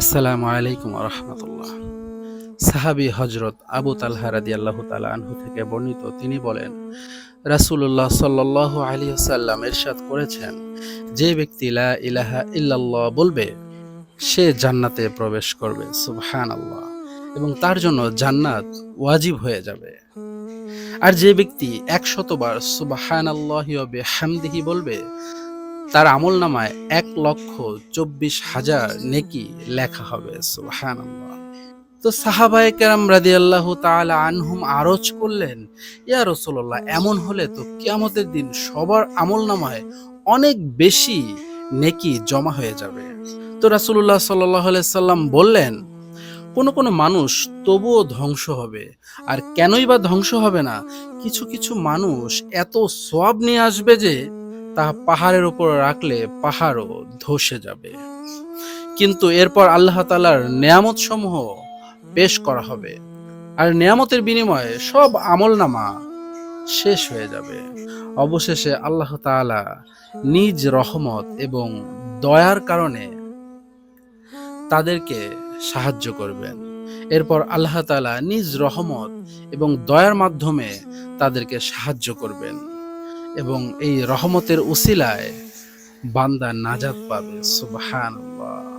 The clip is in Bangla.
আসসালামু আলাইকুম রহমতুল্লাহ। সাহাবি হজরত আবু তালহা রাদি আল্লাহ তালা আনহু থেকে বর্ণিত, তিনি বলেন, রাসূলুল্লাহ সাল্লাহ আলী সাল্লাম এরশাদ করেছেন, যে ব্যক্তি লা ইলাহা ইল্লাল্লাহ বলবে, সে জান্নাতে প্রবেশ করবে সুবহান আল্লাহ এবং তার জন্য জান্নাত ওয়াজিব হয়ে যাবে। আর যে ব্যক্তি একশতবার সুবহান আল্লাহ হামদিহি বলবে তার আমল নামায় এক লক্ষ চব্বিশ হাজার নেকি লেখা হবে সুবহান তো সাহাবায়ে কেরাম রাদি আল্লাহ তাআলা আনহুম আরজ করলেন, ইয়া রসুল্লাহ এমন হলে তো কিয়ামতের দিন সবার আমল নামায় অনেক বেশি নেকি জমা হয়ে যাবে। তো রাসূলুল্লাহ সাল্লাহ সাল্লাম বললেন, কোনো কোনো মানুষ তবুও ধ্বংস হবে, আর কেনই বা ধ্বংস হবে না, কিছু কিছু মানুষ এত সোয়াব নিয়ে আসবে যে তা পাহাড়ের উপর রাখলে পাহাড়ও ধসে যাবে। কিন্তু এরপর আল্লাহ তালার নেয়ামত সমূহ পেশ করা হবে। আর নেয়ামতের বিনিময়ে সব আমল নামা শেষ হয়ে যাবে। অবশেষে আল্লাহ তাআলা নিজ রহমত এবং দয়ার কারণে তাদেরকে সাহায্য করবেন। এরপর আল্লাহ তাআলা নিজ রহমত এবং দয়ার মাধ্যমে তাদেরকে সাহায্য করবেন। এবং এই রহমতের উসিলায় বান্দা নাজাত পাবে সুবহানাল্লাহ।